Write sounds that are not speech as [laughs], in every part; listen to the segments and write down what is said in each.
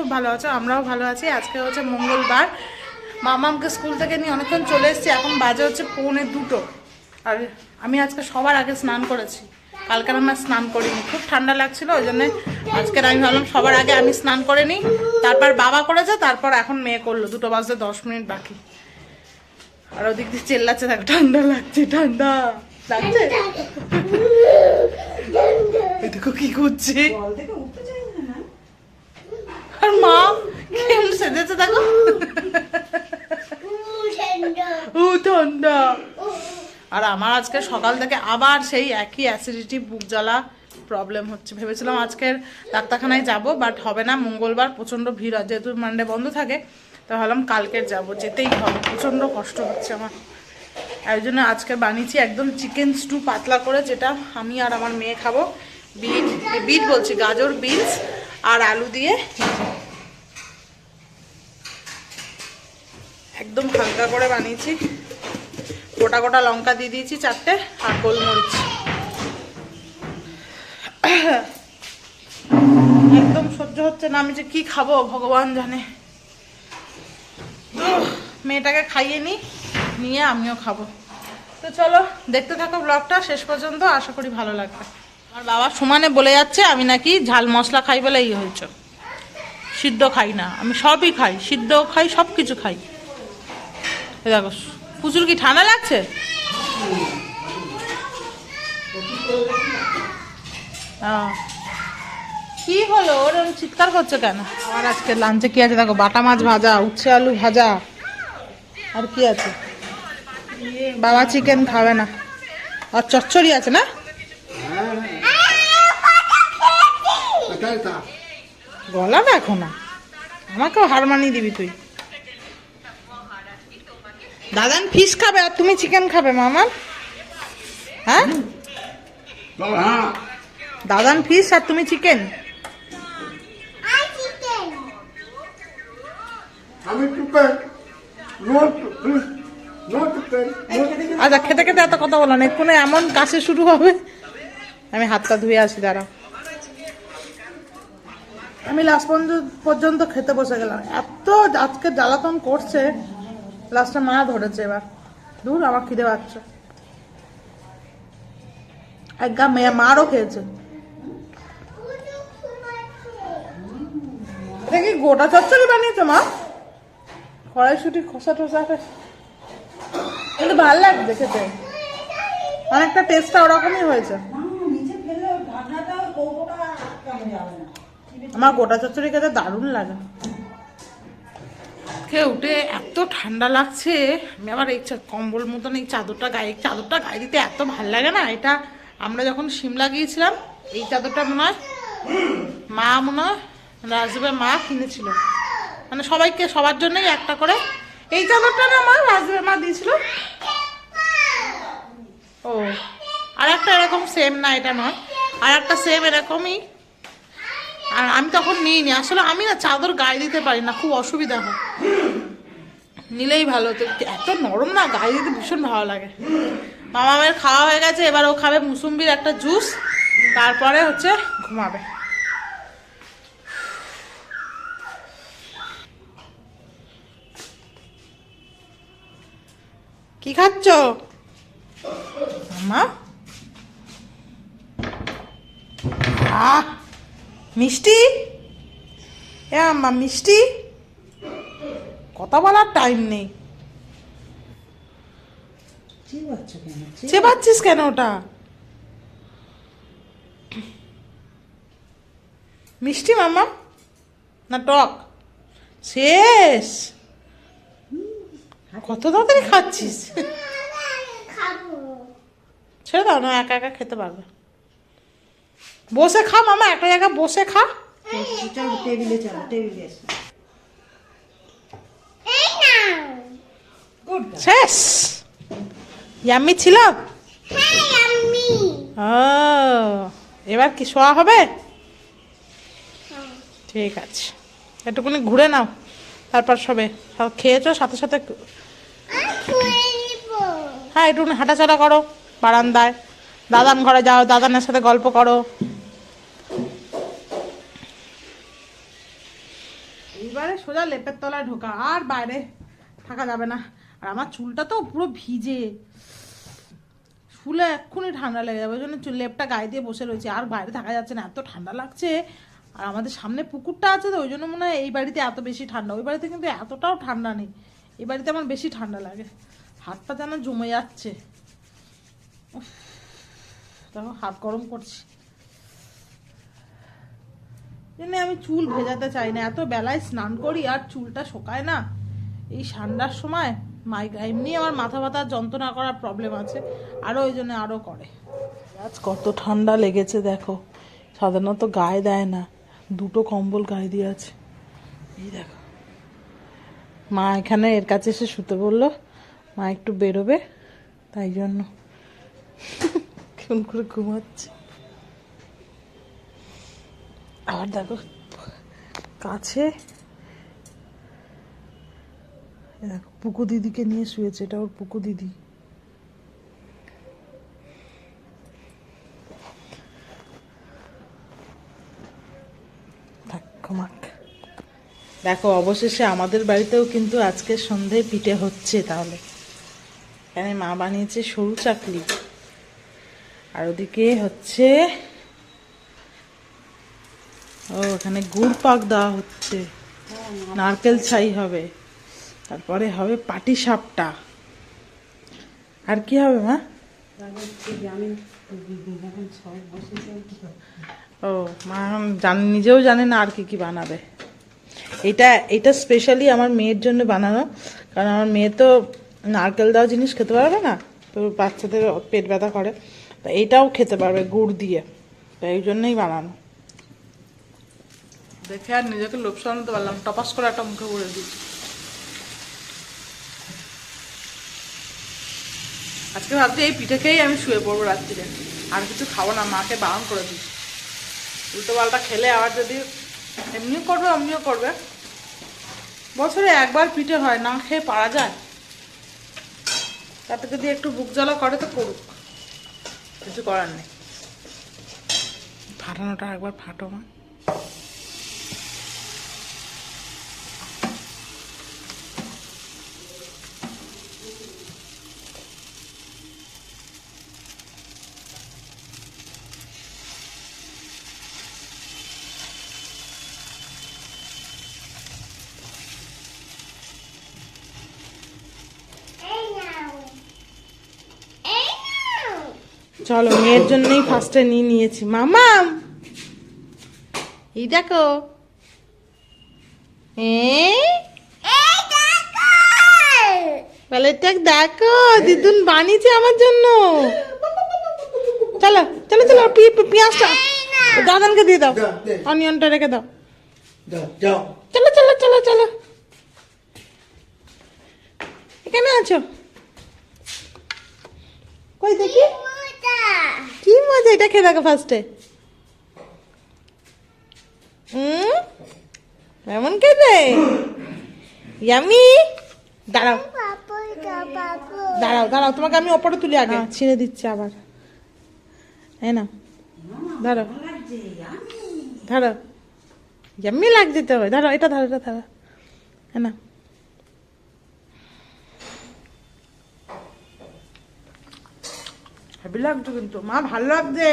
খুব ভালো আছো আমরাও ভালো আছি। আজকে হচ্ছে মঙ্গলবার। মামামকে স্কুল থেকে নিয়ে অনেকক্ষণ চলে এসেছি এখন বাজে হচ্ছে পৌনে দুটো। আর আমি আজকে সবার আগে স্নান করেছি। কালকে আমার স্নান করিনি। খুব ঠান্ডা লাগছিল ওই জন্য আজকের আমি ভাবলাম সবার আগে আমি স্নান করে নিই। তারপর বাবা করেছে তারপর এখন মেয়ে করল। দুটো বাজতে দশ মিনিট বাকি। আর ওদিক দিয়ে চেল্লাচ্ছে দেখো ঠান্ডা লাগছে ঠান্ডা। লাগছে? [laughs] দেখো কি করছে। আর মা, কেমন সেজেছে দেখো। ও ঠান্ডা। আর আমার আজকে সকাল থেকে আবার সেই একই অ্যাসিডিটি বুক জ্বালা প্রবলেম হচ্ছে। ভেবেছিলাম আজকের ডাক্তারখানায় যাব বাট হবে না। মঙ্গলবার প্রচণ্ড ভিড় হয় যেহেতু মানডে বন্ধ থাকে তো ভাবলাম কালকের যাব। যেতেই হবে। প্রচণ্ড কষ্ট হচ্ছে আমার। এই জন্য আজকে বানিয়েছি একদম চিকেন স্টু পাতলা করে, যেটা আমি আর আমার মেয়ে খাব। বিট বিট বলছি, গাজর বিনস আর আলু দিয়ে একদম হালকা করে বানিয়েছি। গোটা গোটা লঙ্কা দিয়ে দিয়েছি চারটে আর গোলমরিচ। একদম সহ্য হচ্ছে না, আমি যে কি খাব, ভগবান জানে। মেয়েটাকে খাইয়ে নিই নিয়ে আমিও খাব। তো চলো, দেখতে থাকো ব্লগটা, শেষ পর্যন্ত, আশা করি ভালো লাগবে। আমার বাবা সমানে বলে যাচ্ছে, আমি নাকি ঝাল মশলা খাই বলে ইয়ে হয়েছে। সিদ্ধ খাই না, আমি সবই খাই সিদ্ধ খাই সব কিছু খাই দেখো, প্রচুর কি ঠান্ডা লাগছে? কি হলো? ওরম চিৎকার করছে কেন? আমার আজকে লাঞ্চে কি আছে? দেখো, বাটা মাছ ভাজা, উচ্ছে আলু ভাজা, আর কি আছে? বাবা চিকেন খাবে না। আর চচ্চড়ি আছে না? গলা দেখো না আমাকেও হার মানিয়ে দিবি তুই। দাদান ফিশ খাবে আর তুমি চিকেন খাবে মামা হ্যাঁ? দাদান ফিশ আর তুমি চিকেন আচ্ছা খেতে খেতে এত কথা বলো না এক্ষুনি এমন কাশে শুরু হবে। আমি হাতটা ধুয়ে আসি দাঁড়া আমি লাস্ট পর্যন্ত পর্যন্ত খেতে বসে গেলাম। এত আজকে জ্বালাতন করছে লাস্টে মা ধরেছে এবার। দূর আমার খিদে পাচ্ছে। এক গা মেয়ে মারও খেয়েছে। এটা কি গোটা চচ্চড়ি বানিয়েছো, মা? কড়াইশুটি, খোসা টোসা কিন্তু ভালো লাগছে খেতে। অনেকটা টেস্টটা ওরকমই হয়েছে। আমার গোটা চচ্চড়ি খেতে দারুণ লাগে। খেয়ে উঠে এত ঠান্ডা লাগছে, আমি আবার এই কম্বল মতন এই চাদরটা গায়ে চাদরটা গায়ে দিতে এত ভালো লাগে না? এটা আমরা যখন সিমলা গিয়েছিলাম, এই চাদরটা মনে হয় মা মনে হয় রাজদেবের মা কিনেছিল। মানে সবাইকে সবার জন্যই একটা করে। এই চাদরটা না আমার রাজদেবের মা দিয়েছিল। ও, আর একটা এরকম সেম না, এটা নয়। আর একটা সেম এরকমই আর আমি তখন নিইনি। আসলে আমি না চাদর গায়ে দিতে পারি না, খুব অসুবিধা হয়। নিলেই ভালো হতো। এত নরম না, গায়ে দিতে ভীষণ ভালো লাগে। মামামের খাওয়া হয়ে গেছে, এবার ও খাবে মুসুম্বির একটা জুস, তারপরে হচ্ছে ঘুমাবে। কি খাচ্ছ? মা আহ! মিষ্টি? এ আম্মা মিষ্টি? কথা বলার টাইম নেই। চেপাচ্ছিস কেন? ওটা? মিষ্টি মামা না টক? শেষ। কত তাড়াতাড়ি খাচ্ছিস? ছেড়ে দাও না একা একা খেতে পারবে। বসে খা মামা, একটা জায়গায় বসে খা। চলো টেবিলে চলো টেবিলে শেষ ছিল এবার কি শোয়া হবে? ঠিক আছে। একটুখানি ঘুরে নাও, তারপর সবে। খেয়েছো? সাথে সাথে হ্যাঁ একটু হাঁটাচলা করো, বারান্দায়। দাদান ঘরে যাও, দাদানের সাথে গল্প করো। সোজা লেপের তলায় ঢোকা, আর বাইরে থাকা যাবে না। আর আমার চুলটা তো পুরো ভিজে। শুলে এক্ষুনি ঠান্ডা লেগে যাবে, ওই জন্য লেপটা গায়ে দিয়ে বসে রয়েছে। আর বাইরে থাকা যাচ্ছে না, এত ঠান্ডা লাগছে। আর আমাদের সামনে পুকুরটা আছে তো, ওই জন্য মনে হয় এই বাড়িতে এত বেশি ঠান্ডা। ওই বাড়িতে কিন্তু এতটাও ঠান্ডা নেই। এই বাড়িতে আমার বেশি ঠান্ডা লাগে। হাতটা যেন জমে যাচ্ছে। দেখো, হাত গরম করছি। জন্য আমি চুল ভেজাতে চাই না। এত বেলায় স্নান করি আর চুলটা শোকায় না। এই ঠান্ডার সময় মাইক এমনি আমার মাথা ব্যথার যন্ত্রণা করার প্রবলেম আছে আরও ওই জন্য আরও করে। আজ কত ঠান্ডা লেগেছে, দেখো। সাধারণত গায়ে দেয় না, দুটো কম্বল গায়ে দিয়ে আছে। এই দেখো। মা এখানে এর কাছে এসে শুতে বলল, মা একটু বেরোবে? তাই জন্য। কেমন করে ঘুমাচ্ছে। আর দেখো, কাছে দেখো, পুকু দিদিকে নিয়ে শুয়েছে, এটা ওর পুকু দিদি। দেখো, অবশেষে আমাদের বাড়িতেও কিন্তু আজকে সন্ধ্যায় পিঠে হচ্ছে তাহলে। এখানে মা বানিয়েছে সরু চাকলি। আর ওদিকে হচ্ছে ও, এখানে গুড় পাক দেওয়া হচ্ছে। নারকেল ছাই হবে। তারপরে হবে পাটি সাপটা। আর কি হবে, মা? ও, মা জান, নিজেও জানে না আর কি কি বানাবে। এটা এটা স্পেশালি আমার মেয়ের জন্য বানানো। কারণ আমার মেয়ে তো নারকেল দেওয়া জিনিস খেতে পারবে না। তো বাচ্চাদের পেট ব্যথা করে। তা এটাও খেতে পারবে গুড় দিয়ে। তাই এই জন্যই বানানো। দেখে আর নিজেকে লোভ সামলাতে পারলাম টপাস করে একটা মুখে ভরে দিচ্ছি আজকে ভাবছি এই পিঠে খেয়েই আমি শুয়ে পড়ব রাত্রিরে। আর কিছু খাব না, মাকে বারণ করে দিই। উল্টো পাল্টা খেলে আবার যদি এমনিও করবে, অমনিও করবে। বছরে একবার পিঠে হয়, না খেয়ে পারা যায়? তাতে যদি একটু বুক জ্বালা করে তো করুক। কিছু করার নেই। ফাটানোটা একবার ফাটো মা। চলো মেয়ের জন্যই ফার্স্টে নিয়ে নিয়েছি। মামাম এই দেখো। দেখ দিদুন বানিয়েছে আমার জন্য। চলো চলো চলো পেঁয়াজটা। দাদানকে দিয়ে দাও। অনিয়নটা রেখে দাও। চলো চলো চলো চলো। এখানে আছো? কই দেখি? কি মজা এটা খেয়ে দেখো ফার্স্টে হুম? এমন খেতে? ইয়ামি দাঁড়াও। দাঁড়াও দাঁড়াও, তোমাকে আমি ওপরে তুলি আগে। ছিঁড়ে দিচ্ছি আবার। এই না ধরো ধরো ইয়াম্মি লাগছে তো। ধরো এটা ধরো এটা ধরো। হ্যাঁ না হেভি কিন্তু মা ভালো লাগছে।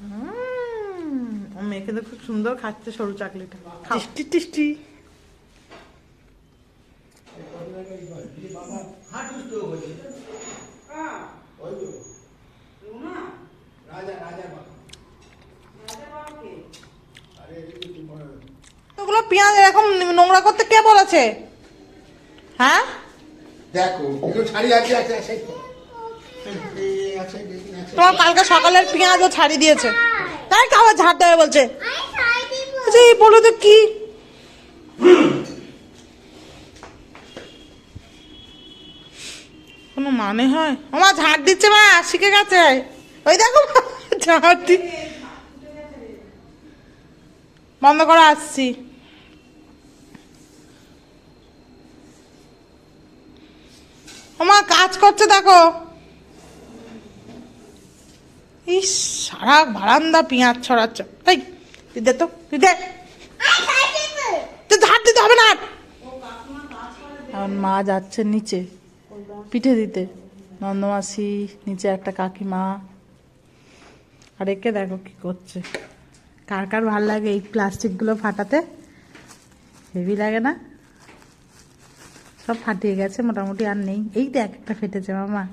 হুম, মেয়েকে তো খুব সুন্দর খাচ্ছে সরু চাকলিটা। টেস্টি টেস্টি ওগুলো পেঁয়াজ এরকম নোংরা করতে কে বলেছে? হ্যাঁ? দেখো ছাড়ি আছে আছে তোমার কালকে সকালের পেঁয়াজও ছাড়ি দিয়েছে। তাই খাবার ঝাড় দেবে বলছে। আচ্ছা এই বলো তো কি? কোনো মানে হয়? আমার ঝাড় দিচ্ছে মা শিখে গেছে। ওই দেখো ঝাড় দি বন্ধ করে আসছি। ওমা, কাজ করছে দেখো। ইস, সারা বারান্দা পেঁয়াজ ছড়াচ্ছ। এই, তুই দে তো, তুই দে। তুই ধার দিতে হবে না। এখন মা যাচ্ছে নিচে, পিঠে দিতে। নন্দমাসি, নিচে একটা কাকিমা। আর একে দেখো কি করছে। কার কার ভালো লাগে এই প্লাস্টিকগুলো ফাটাতে? হেভি লাগে না? সব ফাটিয়ে গেছে, মোটামুটি আর নেই। এই দেখ, একটা ফেটেছে মামা।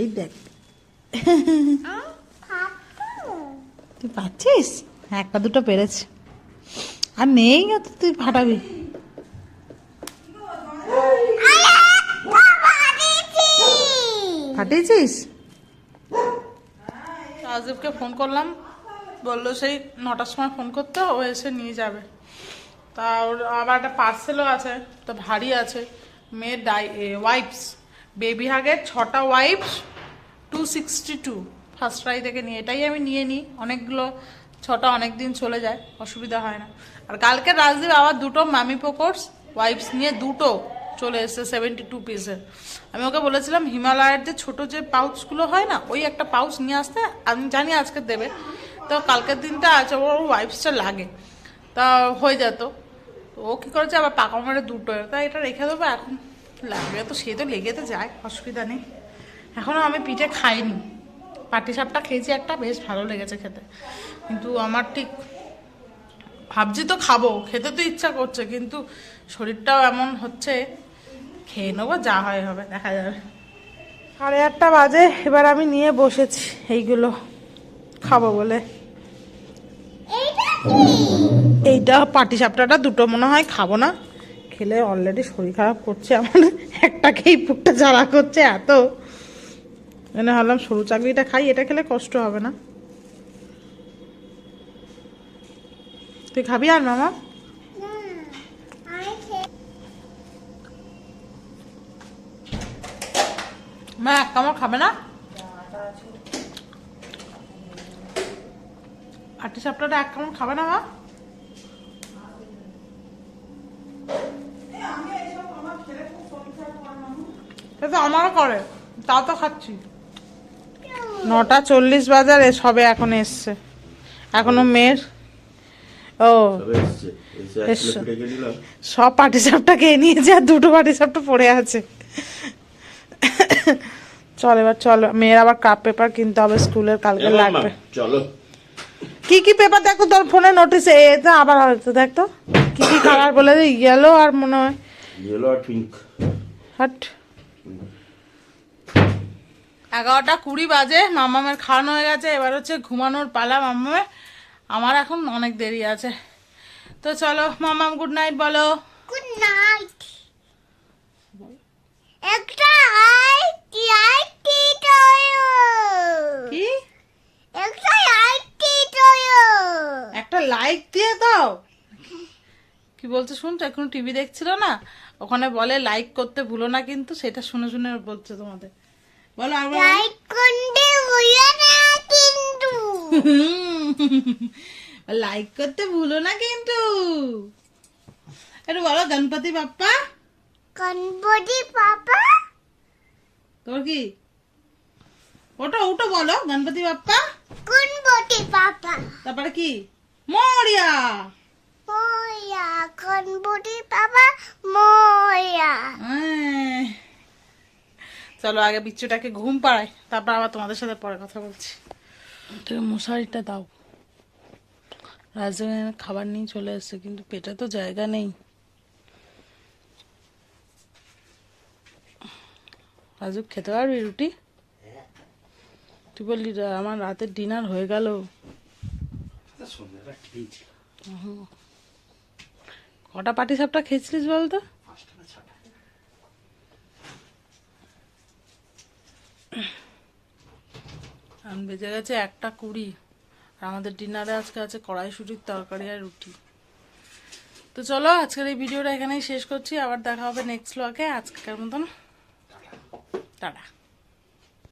এই দেখ। তুই পাচ্ছিস? হ্যাঁ একটা দুটো পেরেছে। আর নেই তো তুই ফাটাবি। ফাটিয়েছিস? রাজদীপকে ফোন করলাম। বলল সেই নটার সময় ফোন করতে, ও এসে নিয়ে যাবে। তা ওর আবার একটা পার্সেলও আছে, তো ভারী আছে। মেয়ের ডাই ওয়াইপস বেবি হাগের ছটা wipes to sixty two first fry থেকে নিয়ে, এটাই আমি নিয়ে নিই। অনেকগুলো, ছটা অনেক দিন চলে যায়, অসুবিধা হয় না। আর কালকে রাজদীপ আবার দুটো মামি পোকোর্স ওয়াইপস নিয়ে দুটো চলে এসেছে সেভেন্টি টু পিসের আমি ওকে বলেছিলাম, হিমালয়ের যে ছোটো যে পাউচগুলো হয় না, ওই একটা পাউচ নিয়ে আসতে, আমি জানি আজকে দেবে। তো কালকের দিনটা আছে, ওর ওয়াইপসটা লাগে। তা হয়ে যেত। তো ও কী করেছে? আবার পাকা মারে দুটো। তাই এটা রেখে দেবো এখন। লাগবে তো, সে তো লেগে তো যায়, অসুবিধা নেই। এখনও আমি পিঠে খাইনি। পাটি সাপটা খেয়েছি একটা, বেশ ভালো লেগেছে খেতে। কিন্তু আমার ঠিক ভাবছি তো খাব, খেতে তো ইচ্ছা করছে, কিন্তু শরীরটাও এমন হচ্ছে, খেয়ে নেব, যা হয় হবে, দেখা যাবে। সাড়ে আটটা বাজে, এবার আমি নিয়ে বসেছি, এইগুলো খাব বলে। এইটা পাটি সাপটাটা দুটো মনে হয় খাব না। খেলে অলরেডি শরীর খারাপ করছে, আমার একটা খেয়েই পুকটা জ্বালা করছে এত। এনে ভাবলাম সরু চাকরিটা খাই, এটা খেলে কষ্ট হবে না। তুই খাবি আর মামা? মা, এক কামড় খাবে না? আটি সাপটাটা এক কামড় খাবে না মা? তো আমারও করে। তাও তো খাচ্ছি। নটা চল্লিশ বাজার সবে এখন এসছে। এখনও মেয়ের। ও সব পাটি সাপটা খেয়ে নিয়েছে আর দুটো পাটি সাপটা পড়ে আছে। চল এবার চল। মেয়ের আবার কাপ পেপার কিনতে হবে স্কুলের কালকে লাগবে। চলো। কি কি পেপার দেখো? তোর ফোনে নোটিস এটা আবার হয়তো দেখ তো। কি কি কালার বলে ইয়েলো আর মনে হয় ইয়েলো আর পিঙ্ক হাট এগারোটা কুড়ি বাজে মামামের খাওয়ানো হয়ে গেছে এবার হচ্ছে ঘুমানোর পালা মামামের। আমার এখন অনেক দেরি আছে। তো চলো মামাম গুড নাইট বলো। Good night. একটা কি? একটা একটা লাইক দিয়ে দাও। কি বলছে শুনছো? এখন টিভি দেখছিল না? ওখানে বলে লাইক করতে ভুলো না কিন্তু সেটা শুনে শুনে বলছে তোমাদের। বলো। লাইট করতে ভুলো না কিন্তু। লাইক করতে ভুলো না কিন্তু। একটু বলো গণপতি বাপ্পা? গণপতি পাপা তোর কি? ওটা ওটা বলো গণপতি বাপ্পা? গণপতি পাপা তারপরে কি? মরিয়া। ময়া গণপতি পাপা ময়া। আহ। চলো আগে বিচ্ছুটাকে ঘুম পাড়াই তারপর আবার তোমাদের সাথে পরে কথা বলছি। তুমি মশারিটা দাও। রাজধানী খাবার নিয়ে চলে এসছে কিন্তু পেটে তো জায়গা নেই। রাজু খেতে পারবি রুটি? তুই বললি আমার রাতের ডিনার হয়ে গেল। সন্ধ্যাটা খেয়েছি কটা পাটি সাপটা খেয়েছিলিস বলতো? এখন বেজে গেছে একটা কুড়ি। আর আমাদের ডিনারে আজকে আছে কড়াইশুটির তরকারি আর রুটি। তো চলো, আজকের এই ভিডিওটা এখানেই শেষ করছি। আবার দেখা হবে নেক্সট ব্লগে আজকের মতন। টাটা।